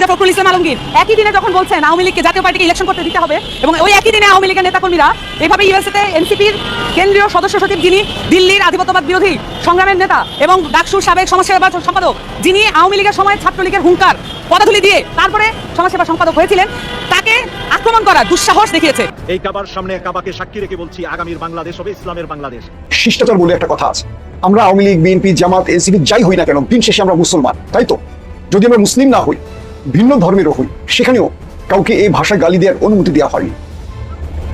মির্জা ফখরুল ইসলাম আলমগীর একই দিনে যখন বলছেন আওয়ামী লীগকে জাতীয় পার্টিকে ইলেকশন করতে দিতে হবে এবং ওই একই দিনে আওয়ামী লীগের নেতাকর্মীরা এভাবে ইউএসএতে এনসিপির কেন্দ্রীয় সদস্য সচিব যিনি দিল্লির আধিপত্যবাদ বিরোধী সংগ্রামের নেতা এবং ডাকসুর সাবেক সমাজসেবা সম্পাদক যিনি আওয়ামী লীগের সময় ছাত্রলীগের হুঙ্কার পদাধুলি দিয়ে তারপরে সমাজসেবা সম্পাদক হয়েছিলেন তাকে আক্রমণ করা দুঃসাহস দেখিয়েছে। এই কাবার সামনে কাবাকে সাক্ষী রেখে বলছি আগামীর বাংলাদেশ হবে ইসলামের বাংলাদেশ। শিষ্টাচার বলে একটা কথা আছে। আমরা আওয়ামী লীগ বিএনপি জামাত এনসিপি যাই হই না কেন দিন শেষে আমরা মুসলমান তাই তো? যদি আমরা মুসলিম না হই ভিন্ন ধর্মেরও হই সেখানেও কাউকে এই ভাষায় গালি দেওয়ার অনুমতি দেওয়া হয়নি।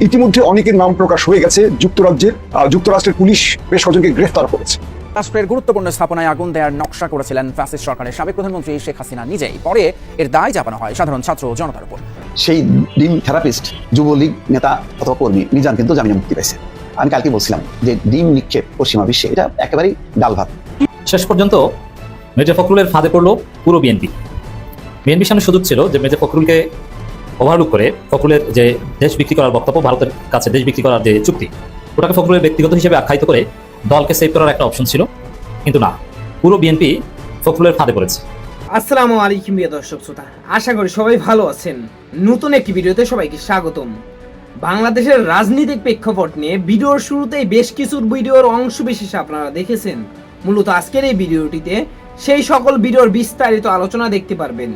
ইতিমধ্যে অনেকের নাম প্রকাশ হয়ে গেছে। যুক্তরাজ্যের যুক্তরাষ্ট্রের পুলিশ বেশ কজনকে গ্রেফতার করেছে। রাষ্ট্রের গুরুত্বপূর্ণ স্থাপনায় আগুন দেওয়ার নকশা করেছিলেন ফ্যাসিস্ট সরকারের সাবেক প্রধানমন্ত্রী শেখ হাসিনা নিজেই। পরে এর দায় চাপানো হয় সাধারণ ছাত্র ও জনতার উপর। সেই ডিম থেরাপিস্ট যুবলীগ নেতা অথবা কর্মী মিজান কিন্তু জামিনে মুক্তি পেয়েছে। আমি কালকে বলছিলাম যে ডিম নিক্ষেপ পশ্চিমা বিশ্বে এটা একেবারেই ডাল ভাত। শেষ পর্যন্ত মেজর ফখরুলের ফাঁদে পড়ল পুরো বিএনপি। বিএনপির সামনে সুযোগ ছিল যে মেজর ফখরুলকে ওভারলুক করে ফখরুলের যে দেশ বিক্রি করার বক্তব্য, ভারতের কাছে দেশ বিক্রি করার যে চুক্তি, ওটাকে ফখরুলের ব্যক্তিগত হিসেবে আখ্যায়িত করে দলকে সেভ করার একটা অপশন ছিল। কিন্তু না, পুরো বিএনপি ফখরুলের ফাঁদে পড়েছে। আসসালামু আলাইকুম প্রিয় দর্শক শ্রোতা, আশা করি সবাই ভালো আছেন। নতুন একটি ভিডিওতে সবাইকে স্বাগতম। বাংলাদেশের রাজনৈতিক প্রেক্ষাপট নিয়ে ভিডিওর শুরুতেই বেশ কিছু ভিডিওর অংশ বিশেষ আপনারা দেখেছেন। মূলত আজকের এই ভিডিওটিতে সেই সকল ভিডিওর বিস্তারিত আলোচনা দেখতে পারবেন।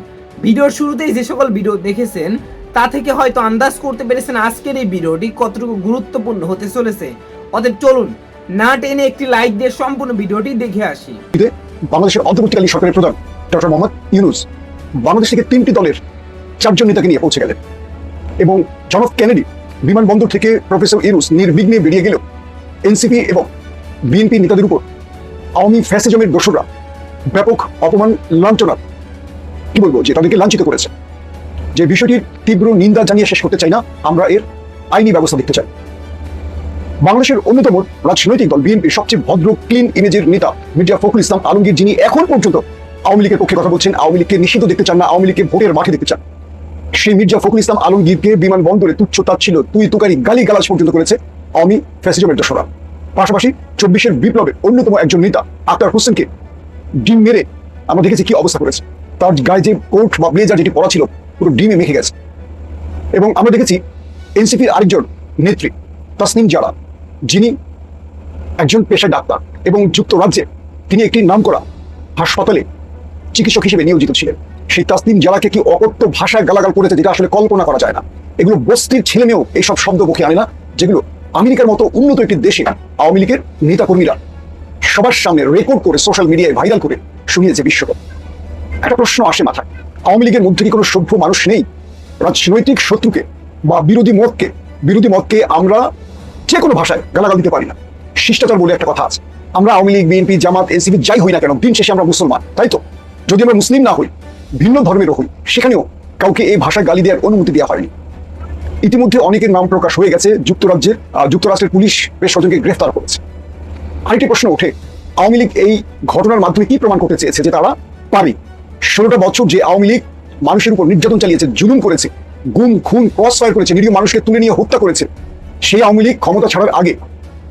ভিডিওর শুরুতেই যে সকল ভিডিও দেখেছেন, তা থেকে হয়তো আন্দাজ করতে পেরেছেন আজকের এই ভিডিওটি কতটুকু গুরুত্বপূর্ণ হতে চলেছে। অতএব চলুন না টেনে একটি লাইক দিয়ে সম্পূর্ণ ভিডিওটি দেখে আসি। বাংলাদেশের অন্তর্বর্তীকালীন সরকারের প্রধান ডক্টর মোহাম্মদ ইউনুস বাংলাদেশ থেকে তিনটি দলের চারজন নেতাকে নিয়ে পৌঁছে গেলেন। এবং জন কেনেডি বিমানবন্দর থেকে প্রফেসর ইউনুস নির্বিঘ্নে বেরিয়ে গেলেও এনসিপি এবং বিএনপি নেতাদের উপর আওয়ামী ফ্যাসিজমের দোসররা ব্যাপক অপমান লাঞ্ছনা কি বলব, যে তাদেরকে লাঞ্ছিত করেছে। যে বিষয়টির তীব্র নিন্দা জানিয়ে শেষ করতে চাই না, আমরা এর আইনি ব্যবস্থা দেখতে চাই। বাংলাদেশের অন্যতম রাজনৈতিক দল বিএনপির সবচেয়ে ভদ্র, ক্লিন ইমেজের নেতা মির্জা ফখরুল ইসলাম আলমগীর, যিনি এখন পর্যন্ত আওয়ামী লীগের পক্ষে কথা বলছেন, আওয়ামী লীগকে নিষিদ্ধ দেখতে চান না, আওয়ামী লীগকে ভোটের মাঠে দেখতে চান। সেই মির্জা ফখরুল ইসলাম আলমগীরকে বিমানবন্দরে তুচ্ছ ছিল, তুই তুকারি গালি গালাজ পর্যন্ত করেছে আওয়ামী ফ্যাসিজমের দোসরা পাশাপাশি চব্বিশের বিপ্লবের অন্যতম একজন নেতা, আক্তার হোসেনকে ডিম মেরে আমরা দেখেছি কি অবস্থা করেছে। তার গায়ে যে কোট বা ব্লেজার যেটি পরা ছিল, পুরো ডিমে মেখে গেছে। এবং আমরা দেখেছি এনসিপির আরেকজন নেত্রী, তাসনিম জারা, যিনি একজন পেশায় ডাক্তার এবং যুক্তরাজ্যে তিনি একটি নামকরা হাসপাতালে চিকিৎসক হিসেবে নিয়োজিত ছিলেন। সেই তাসনিম জারাকে কি অকথ্য ভাষায় গালাগাল করেছে যেটা আসলে কল্পনা করা যায় না। এগুলো বস্তির ছেলে মেয়েও এইসব শব্দ মুখে আনে না, যেগুলো আমেরিকার মতো উন্নত একটি দেশে আওয়ামী লীগের নেতাকর্মীরা সবার সামনে রেকর্ড করে সোশ্যাল মিডিয়ায় ভাইরাল করে শুনিয়েছে বিশ্বকাপ। একটা প্রশ্ন আসে মাথায়। আওয়ামী লীগের মধ্যে কি কোনো সভ্য মানুষ নেই? রাজনৈতিক শত্রুকে বা বিরোধী মতকে বিরোধী মতকে আমরা যে কোনো ভাষায় গালাগাল দিতে পারি না। শিষ্টাচার বলে একটা কথা আছে। আমরা আওয়ামী লীগ, বিএনপি, জামাত এনসিপি যাই হই না কেন, দিন শেষে আমরা মুসলমান, তাই তো? যদি আমরা মুসলিম না হই, ভিন্ন ধর্মেরও হই, সেখানেও কাউকে এই ভাষায় গালি দেওয়ার অনুমতি দেওয়া হয়নি। ইতিমধ্যে অনেকের নাম প্রকাশ হয়ে গেছে, যুক্তরাজ্যের যুক্তরাষ্ট্রের পুলিশ বেশ স্বজনকে গ্রেফতার করেছে। আরেকটি প্রশ্ন ওঠে, আওয়ামী লীগ এই ঘটনার মাধ্যমে কি প্রমাণ করতে চেয়েছে যে তারা পারি ষোলোটা বছর যে আওয়ামী লীগ মানুষের উপর নির্যাতন চালিয়েছে, জুলুম করেছে, গুম, খুন ক্রস ফায়ার করেছে, নিরীহ মানুষকে তুলে নিয়ে হত্যা করেছে, সেই আওয়ামী লীগ ক্ষমতা ছাড়ার আগে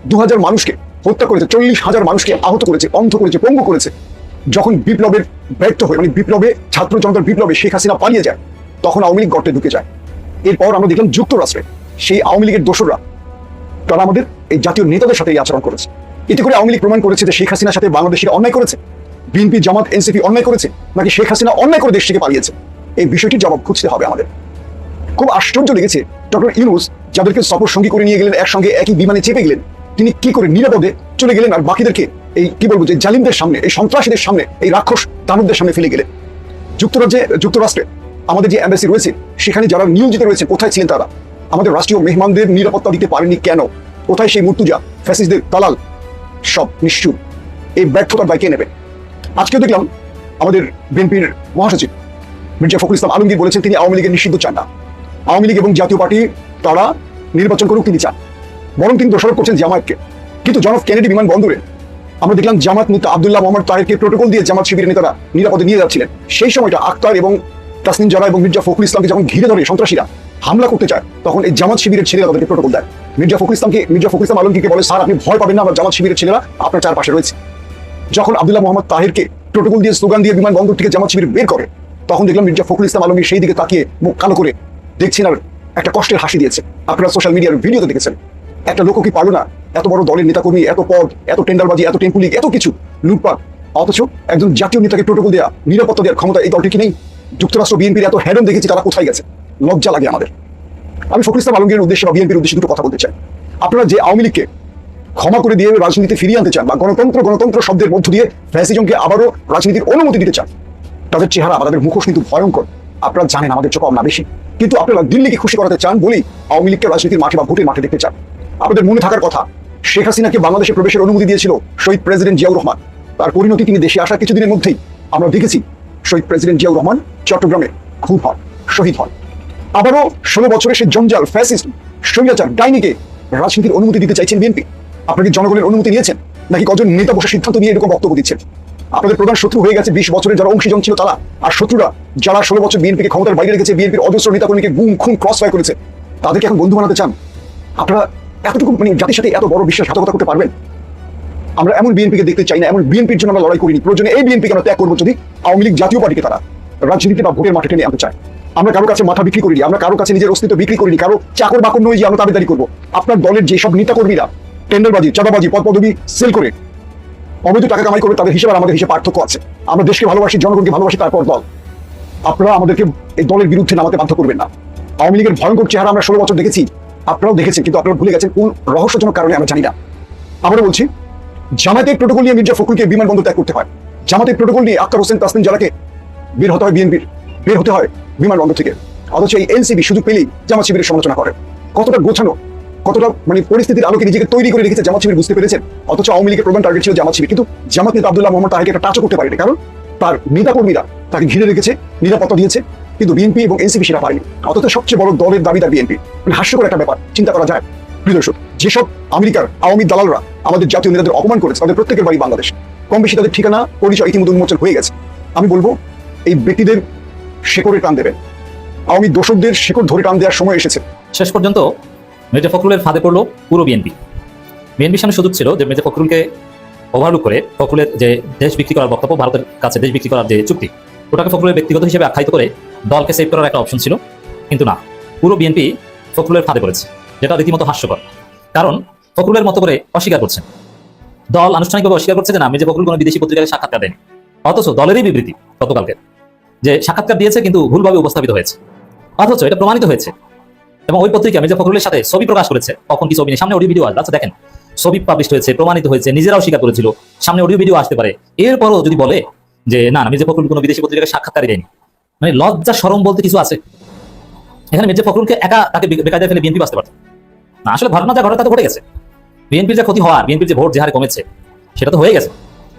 দু হাজার মানুষকে হত্যা করেছে, চল্লিশ হাজার মানুষকে আহত করেছে, অন্ধ করেছে, পঙ্গু করেছে। যখন বিপ্লবের ব্যর্থ হয়ে মানে বিপ্লবে, ছাত্র জনতার বিপ্লবে শেখ হাসিনা পালিয়ে যায়, তখন আওয়ামী লীগ গর্তে ঢুকে যায়। এরপর আমরা দেখলাম যুক্তরাষ্ট্রে সেই আওয়ামী লীগের দোসররা তারা আমাদের এই জাতীয় নেতাদের সাথে এই আচরণ করেছে। এতে করে আওয়ামী লীগ প্রমাণ করেছে যে শেখ হাসিনার সাথে বাংলাদেশের অন্যায় করেছে। বিএনপি, জামাত, এনসিপি অন্যায় করেছে নাকি শেখ হাসিনা অন্যায় করে দেশ থেকে পালিয়েছে? এই বিষয়টির জবাব খুঁজতে হবে আমাদের। খুব আশ্চর্য লেগেছে ডক্টর ইউনুস, যাদেরকে সফর সঙ্গী করে নিয়ে গেলেন, একসঙ্গে একই বিমানে চেপে গেলেন, তিনি কি করে নিরাপদে চলে গেলেন আর বাকিদেরকে এই কি বলব যে জালিমদের সামনে, এই সন্ত্রাসীদের সামনে, এই রাক্ষস দানবদের সামনে ফেলে গেলেন? যুক্তরাজ্যে, যুক্তরাষ্ট্রে আমাদের যে অ্যাম্বাসি রয়েছে, সেখানে যারা নিয়োজিত রয়েছে কোথায় ছিলেন তারা? আমাদের রাষ্ট্রীয় মেহমানদের নিরাপত্তা দিতে পারেনি কেন? কোথায় সেই মুর্তুজা ফ্যাসিসদের দালাল? সব নিশ্চুপ। এই ব্যর্থতার দায় কে নেবে? আজকেও দেখলাম আমাদের বিএনপির মহাসচিব মির্জা ফখরুল ইসলাম আলমগীর বলেছেন তিনি আওয়ামী লীগের নিষিদ্ধ চান না। আওয়ামী লীগ এবং জাতীয় পার্টি তারা নির্বাচন করুক তিনি চান। বরং তিনি দোষারোপ করছেন জামায়াতকে। কিন্তু জন অফ কেনেডি বিমানবন্দরে আমরা দেখলাম জামাত নেতা আবদুল্লাহ মোহাম্মদ তাহেরকে প্রোটোকল দিয়ে জামাত শিবিরের নেতারা নিরাপদে নিয়ে যাচ্ছিলেন। সেই সময়টা আক্তার এবং তাসনিম জারা এবং মির্জা ফখরুল ইসলামকে যখন ঘিরে ধরে সন্ত্রাসীরা হামলা করতে চায়, তখন এই জামাত শিবিরের ছেলেরা তাদেরকে প্রোটোকল দেয়। মির্জা ফখরুল ইসলামকে, মির্জা ফখরুল ইসলাম আলমগীরকে বলে, স্যার, আপনি ভয় পাবেন না, আমার জামাত শিবিরের ছেলেরা আপনার চারপাশে রয়েছে। যখন আবদুল্লাহ মোহাম্মদ তাহেরকে প্রোটোকল দিয়ে স্লোগান দিয়ে বিমানবন্দর থেকে জামাত শিবির বের করে, তখন দেখলাম মির্জা ফখরুল ইসলাম আলমী সেই দিকে তাকিয়ে মুখ কালো করে দেখছেন আর একটা কষ্টের হাসি দিয়েছে। আপনারা সোশ্যাল মিডিয়ার ভিডিওতে দেখেছেন। একটা লোক কি পারল না? এত বড় দলের নেতাকর্মী, এত পদ, এত টেন্ডারবাজি, এত টেম্পুলি এত কিছু লুটপাট। অথচ একজন জাতীয় নেতাকে প্রোটোকল দেওয়া নিরাপত্তা দেওয়ার ক্ষমতা এই দলটি কি নেই? যুক্তরাষ্ট্র, বিএনপির এত হ্যাডন দেখেছি তারা কোথায় গেছে? লজ্জা লাগে আমাদের। আমি ফখরুল ইসলাম আলমগীরের উদ্দেশ্যে বা বিএনপির উদ্দেশ্যে দুটো কথা বলতে চাই। আপনারা যে আওয়ামী লীগকে ক্ষমা করে দিয়ে রাজনীতিতে ফিরিয়ে আনতে চান বা গণতন্ত্র গণতন্ত্র শব্দের মধ্য দিয়ে ফ্যাসিজমকে আবারও রাজনীতির অনুমতি দিতে চান, তাদের চেহারা বা তাদের মুখোশ কিন্তু ভয়ঙ্কর। আপনারা জানেন আমাদের চোখ না বেশি। কিন্তু আপনারা দিল্লিকে খুশি করাতে চান বলেই আওয়ামী লীগকে রাজনীতির মাঠে বা ভোটের মাঠে দেখতে চান। আপনাদের মনে থাকার কথা, শেখ হাসিনাকে বাংলাদেশে প্রবেশের অনুমতি দিয়েছিল শহীদ প্রেসিডেন্ট জিয়াউর রহমান। তার পরিণতি তিনি দেশে আসার কিছুদিনের মধ্যেই আমরা দেখেছি শহীদ প্রেসিডেন্ট জিয়াউর রহমান চট্টগ্রামে খুন হন, শহীদ হন। আবারও ষোলো বছরের সে জঞ্জাল ফ্যাসিস্ট, স্বৈরাচার ডাইনিকে রাজনীতির অনুমতি দিতে চাইছেন বিএনপি। আপনারা কি জনগণের অনুমতি নিয়েছেন? নাকি কজন নেতা বসে সিদ্ধান্ত নিয়ে এরকম বক্তব্য দিচ্ছেন? আপনাদের প্রধান শত্রু হয়ে গেছে বিশ বছরের যারা অংশীজন ছিল তারা। আর শত্রুরা যারা ষোলো বছর বিএনপিকে ক্ষমতার বাইরে রেখেছে, বিএনপির অজস্র নেতাকর্মীকে গুম, খুন ক্রস ফায়ার করেছে, তাদেরকে এখন বন্ধু বানাতে চান? আপনারা এতটুকু মানে জাতির সাথে এত বড় বিশ্বাসঘাতকতা করতে পারবেন? আমরা এমন বিএনপিকে দেখতে চাই না, এমন বিএনপির জন্য আমরা লড়াই করিনি। প্রয়োজনে এই বিএনপিকে আমরা ত্যাগ করব যদি আওয়ামী লীগ জাতীয় পার্টিকে তারা রাজনীতিতে বা ভোটের মাঠে টেনে আনতে চায়। আমরা কারও কাছে মাথা বিক্রি করিনি, আমরা কারও কাছে নিজের অস্তিত্ব বিক্রি করিনি, কারও চাকর বাকর নই যে আমরা দাবিদারি করব। আপনার দলের যেসব নেতাকর্মীরা টেন্ডারবাজি, চাঁদাবাজি পদ পদবি সেল করে। অবৈধ টাকা কামাই করে তাদের হিসেবে আমাদের হিসেবে পার্থক্য আছে। আমরা দেশকে ভালোবাসি, জনগণকে ভালোবাসি, তারপর দল। আপনারা আমাদেরকে এই দলের বিরুদ্ধে নামাতে বাধ্য করবেন না। আওয়ামী লীগের ভয়ঙ্কর চেহারা আমরা ষোলো বছর দেখেছি, আপনারাও দেখেছেন, কিন্তু আপনারা ভুলে গেছেন কোন রহস্যজনক কারণে আমরা জানি না। আমরা বলছি জামাতের প্রোটোকল নিয়ে মির্জা ফখরুলকে বিমানবন্দর ত্যাগ করতে হয়। জামাতের প্রোটোকল নিয়ে আক্তার হোসেন তাসলিম জালাকে বের হতে হয় বিএনপির, বের হতে হয় বিমানবন্দর থেকে। অথচ এই এনসিবি সুযোগ পেলেই জামাত শিবিরের সমালোচনা করে। কতটা গোছানো কতটা মানে পরিস্থিতির আলোকে নিজেকে তৈরি করে রেখেছে জামাত শিবির বুঝতে পেরেছেন? অথচ আওয়ামী লীগের প্রধান টার্গেট ছিল জামাত শিবির। কিন্তু জামাত নেতা আব্দুল্লাহ মোহাম্মদ তাহাকে একটা টাচও করতে পারেনি। কারণ তার নেতাকর্মীরা তাকে ঘিরে রেখেছে, নিরাপত্তা দিয়েছে, কিন্তু বিএনপি এবং এনসিপি সেটা পারেনি অথচ সবচেয়ে বড় দলের দাবিদার বিএনপি মানে হাস্যকর একটা ব্যাপার, চিন্তা করা যায়। প্রিয় যেসব আমেরিকার আওয়ামী দালালরা আমাদের জাতীয় নেতাদের অপমান করেছে, তাদের প্রত্যেকের বাড়ি বাংলাদেশ। কম বেশি তাদের ঠিকানা, পরিচয় ইতিমধ্যে উন্মোচন হয়ে গেছে। আমি বলব, এই ব্যক্তিদের শেকড়ে টান দেবেন। আওয়ামী দোষকদের শেকড় ধরে টান দেওয়ার সময় এসেছে। শেষ পর্যন্ত মির্জা ফখরুলের ফাঁদে পড়ল পুরো বিএনপি বিএনপির সামনে সুযোগ ছিল যে মির্জা ফখরুলকে ওভারলুক করে ফখরুলের যে দেশ বিক্রি করার বক্তব্য, ভারতের কাছে দেশ বিক্রি করার যে চুক্তি, ওটাকে ফখরুলের ব্যক্তিগত হিসেবে আখ্যায়িত করে দলকে সেভ করার একটা অপশন ছিল। কিন্তু না, পুরো বিএনপি ফখরুলের ফাঁদে পড়েছে, যেটা রীতিমতো হাস্যকর। কারণ ফখরুলের মতো করে অস্বীকার করছেন। দল আনুষ্ঠানিকভাবে অস্বীকার করছে যে না মির্জা ফখরুল কোনো বিদেশি পত্রিকায় সাক্ষাৎকার দেয়নি। অথচ দলেরই বিবৃতি গতকালকে, যে সাক্ষাৎকার দিয়েছে কিন্তু ভুলভাবে উপস্থাপিত হয়েছে। অথচ এটা প্রমাণিত হয়েছে এবং ওই পত্রিকা মির্জা ফখরুলের সাথে ছবি প্রকাশ করেছে। কখন কি ছবি নেই? সামনে অডিও ভিডিও আসবে। আচ্ছা দেখেন। ছবি পাবলিশ হয়েছে, প্রমাণিত হয়েছে, নিজেরাও স্বীকার করেছিল। সামনে অডিও ভিডিও আসতে পারে। এরপরও যদি বলে যে, না মির্জা ফখরুল কোনো বিদেশি পত্রিকাকে সাক্ষাৎকারই দেয়নি। মানে লজ্জা সরম বলতে কিছু আছে। এখানে মির্জা ফখরুলকে একা তাকে বে- বেকায়দায় ফেলে বিএনপি বাঁচতে পারত। না, আসলে ঘটনা যা ঘটনা তা ঘটে গেছে। বিএনপির যে ক্ষতি হওয়ার বিএনপির যে ভোট যে হারে কমেছে, সেটা তো হয়ে গেছে।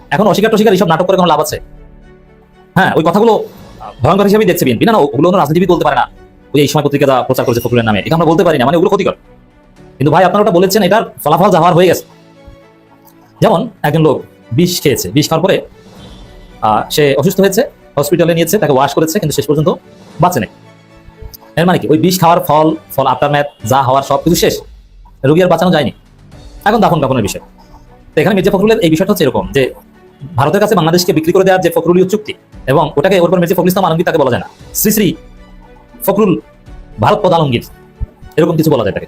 এখন অস্বীকার টস্বীকার এইসব নাটক করে কোনো লাভ আছে? হ্যাঁ ওই কথাগুলো ভয়ঙ্কর হিসেবেই দেখছে বিএনপি না ওগুলো রাজনীতিবিদ বলতে পারে না। ওই সময় পত্রিকা প্রচার করেছে ফখরুলের নামে, এটা আমরা বলতে পারি না মানে ওগুলো ক্ষতিকর। কিন্তু ভাই, আপনারা ওটা বলেছেন, এটার ফলাফল যা হওয়ার হয়ে গেছে। যেমন একজন লোক বিষ খেয়েছে, বিষ খাওয়ার পরে সে অসুস্থ হয়েছে, হসপিটালে নিয়েছে, তাকে ওয়াশ করেছে, কিন্তু শেষ পর্যন্ত বাঁচে নাই। এর মানে কি? ওই বিষ খাওয়ার ফল ফল আফটার ম্যাথ যা হওয়ার সব কিছু শেষ। রোগী আর বাঁচানো যায়নি। এখন দাফন কাফনের বিষয়। তো এখানে মির্জা ফখরুলের এই বিষয়টা হচ্ছে এরকম যে, ভারতের কাছে বাংলাদেশকে বিক্রি করে দেওয়ার যে ফখরুলীয় চুক্তি, এবং ওটাকে ওর উপর মির্জা ফখরুল ইসলাম আলমগীর তাকে বলা যায় না। শ্রী শ্রী ফখরুল ভারত পদ আলমগীর। এরকম কিছু বলা যায় তাকে।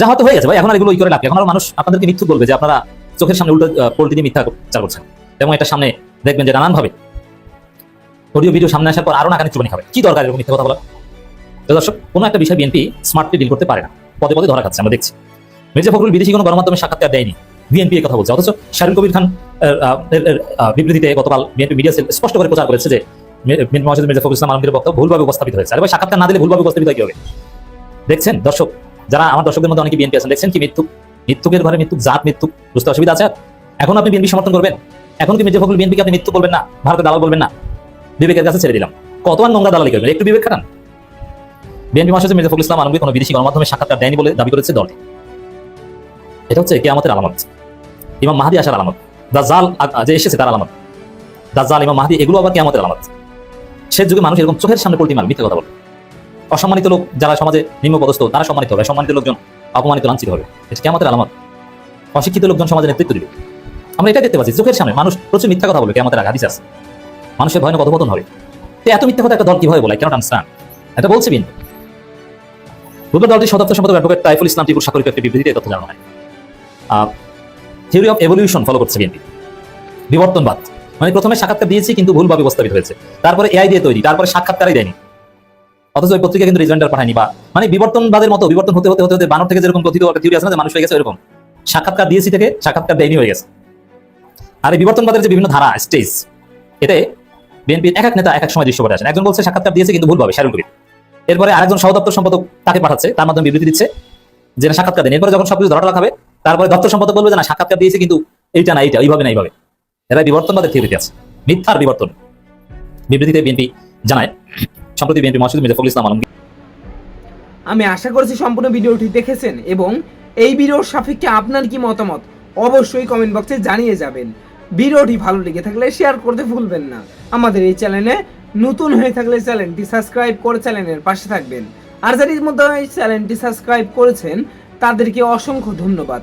যা হয়তো হয়ে গেছে ভাই এখন আর এগুলো ই করে লাভ এখন আর মানুষ আপনাদেরকে মিথ্যুক বলবে যে আপনারা চোখের সামনে উল্টো পোল্টি দিয়ে মিথ্যা চার করছেন। এবং এটা সামনে দেখবেন যে নানানভাবে অডিও ভিডিও সামনে আসার পর আরও নাকানি চুবানি খাবে কি দরকার এরকম মিথ্যা কথা বলা দর্শক কোনো একটা বিষয় বিএনপি স্মার্টলি ডিল করতে পারে না। পদে পদে ধরা খাচ্ছে আমরা দেখছি। মির্জা ফখরুল বিদেশি কোনো গণমাধ্যমে সাক্ষাৎকার দেয়নি। বিএনপি এই কথা বলছে। অথচ শাহরুল কবির খান এর, এর, বিবৃতিতে গতকাল বিএনপি মিডিয়া সেল স্পষ্ট করে প্রচার করেছে যে মির্জা ফখরুল ইসলাম আলমগীরের বক্তব্য ভুলভাবে উপস্থাপিত হয়েছে। আর সাক্ষাৎকার না দিলে ভুলভাবে উপস্থাপিত কি হবে দেখছেন, দর্শক, যারা আমার দর্শকদের মধ্যে অনেকে বিএনপি আছেন, দেখছেন কি মৃত্যু? মৃত্যুকের ঘরে মৃত্যু জাত মৃত্যু বুঝতে অসুবিধা আছে? এখন আপনি বিএনপি সমর্থন করবেন? এখন কি মির্জা ফখরুল বিএনপিকে আপনি মৃত্যু বলবেন না? ভারতের দালাল বলবেন না? বিবেকের কাছে ছেড়ে দিলাম। কত আর নোংরা দালালি করবেন? একটু বিবেক খাটান। বিএনপি মহাসচিব মির্জা ফখরুল ইসলাম আলমগীর কোনো বিদেশি গণমাধ্যমে সাক্ষাৎকার দেয়নি বলে দাবি করেছে দলটি এটা হচ্ছে কেয়ামতের আলামত। ইমাম মাহাদি আসার আলামত। আ- যে এসেছে তার আলামত। দাজ্জাল, ইমাম মাহাদি, এগুলো আবার কেয়ামতের আলামত। শেষ যুগে মানুষ এরকম চোখের সামনে পোল্টি মার, মিথ্যে কথা বলে। অসম্মানিত লোক যারা সমাজে নিম্নপদস্থ, তারা সম্মানিত হবে সম্মানিত লোকজন অপমানিত, লাঞ্ছিত হবে। এটা কেয়ামতের আলামত। অশিক্ষিত লোকজন সমাজে নেতৃত্ব দিবে। আমরা এটা দেখতে পাচ্ছি, চোখের সামনে। মানুষ প্রচুর মিথ্যা কথা বলবে কেয়ামতের আগে হাদিস আছে। মানুষের ভয়ানক অধপতন হবে। তো এত মিথ্যা কথা একটা দল কীভাবে বলে? কেন আনস্ট্যান্ড এটা বলছে বিন। রুবেল দলটির সদস্য সম্পাদক অ্যাডভোকেট তাইফুল ইসলাম টিপুর স্বাক্ষরিত একটি বিবৃতিতে তথ্য জানানো হয়। থিওরি অফ এভলিউশন ফলো করছে বিএনপি। বিবর্তনবাদ। মানে প্রথমে সাক্ষাৎকার দিয়েছি, কিন্তু ভুলভাবে উপস্থাপিত হয়েছে। তারপরে এআই দিয়ে তৈরি, তারপরে সাক্ষাৎকারই দেয়নি। অথচ ওই পত্রিকা কিন্তু রিজেন্ডার পাঠায়নি, বা মানে বিবর্তনবাদের মতো, বিবর্তন হতে হতে হতে হতে বানর থেকে যেরকম কথিত একটা থিওরি আছে না মানুষ হয়ে গেছে এরকম সাক্ষাৎকার দিয়েছি থেকে, সাক্ষাৎকার দেয়নি, হয়ে গেছে। আর এই বিবর্তনবাদের যে বিভিন্ন ধারা স্টেজ এতে বিএনপির এক এক নেতা এক এক সময় দৃশ্যপটে আসেন। একজন বলছে, সাক্ষাৎকার দিয়েছে, কিন্তু ভুলভাবে শারুল কবির। এরপরে আরেকজন সহদপ্তর সম্পাদক তাকে পাঠাচ্ছে, তার মাধ্যমে বিবৃতি দিচ্ছে যে সাক্ষাৎকার দেন এরপরে যখন সবকিছু ধরা খাবে তারপরে দপ্তর সম্পাদক বলবে যে না, সাক্ষাৎকার দিয়েছে, কিন্তু এইটা না, এইটা, এইভাবে না, এইভাবে। এরা বিবর্তনবাদের থিওরিতে আছে। মিথ্যার বিবর্তন। বিবৃতিতে বিএনপি জানায়, সম্প্রতি বিএনপি মহাসচিব মির্জা ফখরুল ইসলাম আলমগীর আমি আশা করছি সম্পূর্ণ ভিডিওটি দেখেছেন এবং এই ভিডিওর সাপেক্ষে আপনার কি মতামত অবশ্যই কমেন্ট বক্সে জানিয়ে যাবেন। ভিডিওটি ভালো লেগে থাকলে শেয়ার করতে ভুলবেন না। আমাদের এই চ্যানেলে নতুন হয়ে থাকলে চ্যানেলটি সাবস্ক্রাইব করে চ্যানেলের পাশে থাকবেন। আর যারা ইতিমধ্যে চ্যানেলটি সাবস্ক্রাইব করেছেন, তাদেরকে অসংখ্য ধন্যবাদ।